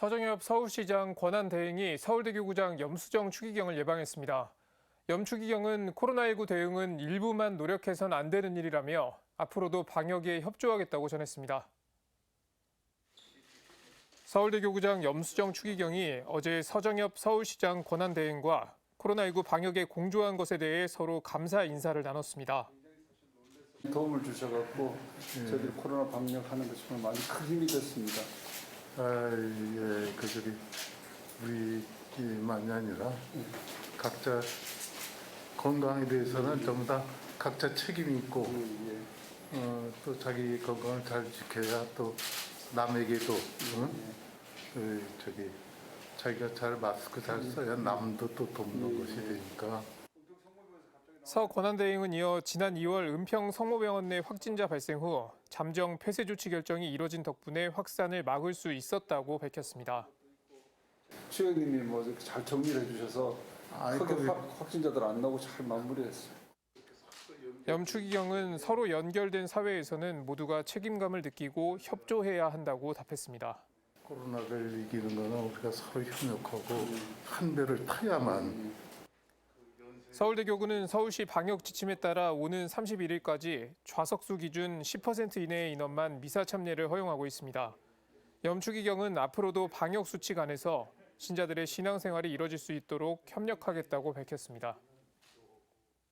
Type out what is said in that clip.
서정엽 서울시장 권한대행이 서울대교구장 염수정 추기경을 예방했습니다. 염 추기경은 코로나19 대응은 일부만 노력해선 안 되는 일이라며 앞으로도 방역에 협조하겠다고 전했습니다. 서울대교구장 염수정 추기경이 어제 서정엽 서울시장 권한대행과 코로나19 방역에 공조한 것에 대해 서로 감사 인사를 나눴습니다. 도움을 주셔갖고 저희들이 코로나 방역하는 데 정말 많이 큰 힘이 됐습니다. 아, 예, 그 저기 우리만이 아니라 각자 건강에 대해서는 전부 다 각자 책임이 있고 예, 예. 어, 또 자기 건강을 잘 지켜야 또 남에게도 응? 그 저기 자기가 잘 마스크 잘 써야 남도 또 돕는 것이 되니까. 서 권한대행은 이어 지난 2월 은평 성모병원 내 확진자 발생 후 잠정 폐쇄 조치 결정이 이뤄진 덕분에 확산을 막을 수 있었다고 밝혔습니다. 추영님이 뭐 이렇게 잘 정리를 해주셔서 아이, 크게 확진자들 안 나오고 잘 마무리했어요. 염추기경은 서로 연결된 사회에서는 모두가 책임감을 느끼고 협조해야 한다고 답했습니다. 코로나를 이기는 거는 우리가 서로 협력하고 한 배를 타야만 서울대교구는 서울시 방역 지침에 따라 오는 31일까지 좌석수 기준 10% 이내의 인원만 미사 참여를 허용하고 있습니다. 염추기경은 앞으로도 방역 수칙 안에서 신자들의 신앙생활이 이뤄질 수 있도록 협력하겠다고 밝혔습니다.